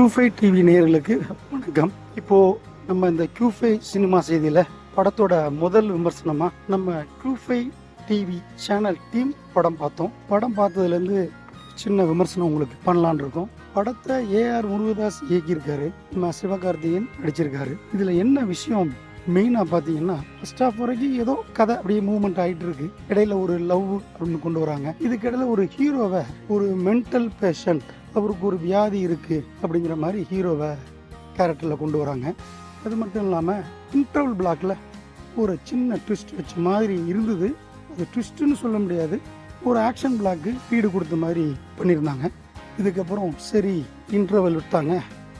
கியூஃபை TV நேயர்களுக்கு வணக்கம். இப்போ நம்ம இந்த கியூஃபை சினிமா செய்தியில படத்தோட முதல் விமர்சனமா நம்ம கியூஃபை டிவி சேனல் டீம் படம் பார்த்தோம். படம் பார்த்ததுல இருந்து சின்ன விமர்சனம் உங்களுக்கு பண்ணலான் இருக்கோம். படத்தை ஏஆர் முருகதாஸ் இயக்கியிருக்காரு. நம்ம சிவகார்த்திகேயன் நடிச்சிருக்காரு. இதுல என்ன விஷயம்? மெயினாக பார்த்தீங்கன்னா ஃபர்ஸ்ட் ஆஃப் வரைக்கும் ஏதோ கதை அப்படியே மூவ்மெண்ட் ஆகிட்டு இருக்கு. இடையில ஒரு லவ் அப்படின்னு கொண்டு வராங்க. இதுக்கிடையில ஒரு ஹீரோவை ஒரு மென்டல் பேஷண்ட் அவருக்கு ஒரு வியாதி இருக்குது அப்படிங்கிற மாதிரி ஹீரோவை கேரக்டரில் கொண்டு வராங்க. அது மட்டும் இல்லாமல் இன்டர்வல் பிளாக்கில் ஒரு சின்ன ட்விஸ்ட் வச்ச மாதிரி இருந்தது. அது ட்விஸ்ட்டுன்னு சொல்ல முடியாது. ஒரு ஆக்ஷன் பிளாக்கு வீடு கொடுத்த மாதிரி பண்ணியிருந்தாங்க. இதுக்கப்புறம் சரி இன்டர்வல் விட்டாங்க.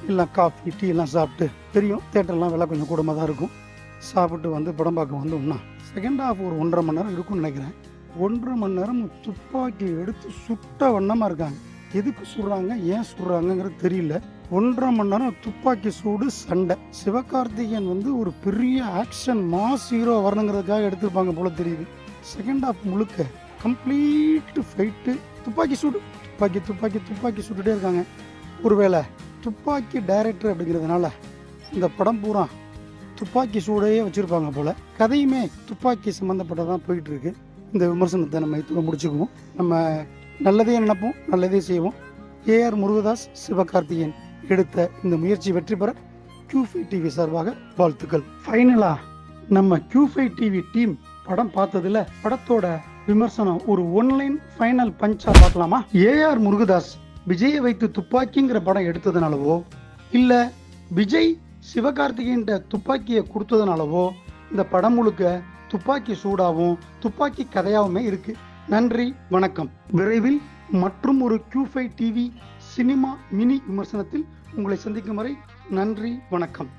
எல்லாம் காஃபி டீ எல்லாம் சாப்பிட்டு தெரியும். தேட்டர்லாம் விலை கொஞ்சம் கூடமாக தான் இருக்கும். சாப்பிட்டு வந்து படம் பார்க்க வந்தோம்னா செகண்ட் ஹாஃப் ஒரு ஒன்றரை மணி நேரம் இருக்கும்னு நினைக்கிறேன். ஒன்றரை மணி நேரம் துப்பாக்கி எடுத்து சுட்ட வண்ணமாக இருக்காங்க. எதுக்கு சுடுறாங்க ஏன் சுடுறாங்கங்கிறது தெரியல. ஒன்றரை மணி நேரம் துப்பாக்கி சூடு சண்டை. சிவகார்த்திகேயன் வந்து ஒரு பெரிய ஆக்ஷன் மாஸ் ஹீரோ வரணுங்கிறதுக்காக எடுத்திருப்பாங்க போல தெரியுது. செகண்ட் ஹாஃப் முழுக்க கம்ப்ளீட் ஃபைட்டு துப்பாக்கி சூடு துப்பாக்கி துப்பாக்கி துப்பாக்கி சுட்டுட்டே இருக்காங்க. ஒருவேளை துப்பாக்கி டைரக்டர் அப்படிங்கிறதுனால இந்த படம் பூரா துப்பாக்கி சூடையே வச்சுருப்பாங்க போல். கதையுமே துப்பாக்கி சம்மந்தப்பட்டதான் போயிட்டுருக்கு இந்த விமர்சனத்தை நம்ம இதோட முடிச்சுக்குவோம். நம்ம நல்லதே நினைப்போம் நல்லதே செய்வோம். ஏஆர் முருகதாஸ் சிவகார்த்திகேயன் எடுத்த இந்த முயற்சி வெற்றி பெற கியூஃபை டிவி சார்பாக வாழ்த்துக்கள். ஃபைனலாக நம்ம கியூஃபை டிவி டீம் படம் பார்த்ததுல படத்தோட விமர்சனம் ஒரு ஒன்லைன் ஃபைனல் பஞ்சா பார்க்கலாமா? ஏஆர் முருகதாஸ் விஜயை வைத்து துப்பாக்கிங்கிற படம் எடுத்ததுனாலவோ இல்லை விஜய் சிவகார்த்திகேயன் துப்பாக்கியை கொடுத்ததுனாலவோ இந்த படம் முழுக்க துப்பாக்கி சூடாகவும் துப்பாக்கி கதையாகவுமே இருக்குது நன்றி வணக்கம். விரைவில் மற்றும் ஒரு கியூஃபை டிவி சினிமா மினி விமர்சனத்தில் உங்களை சந்திக்கும் வரை நன்றி வணக்கம்.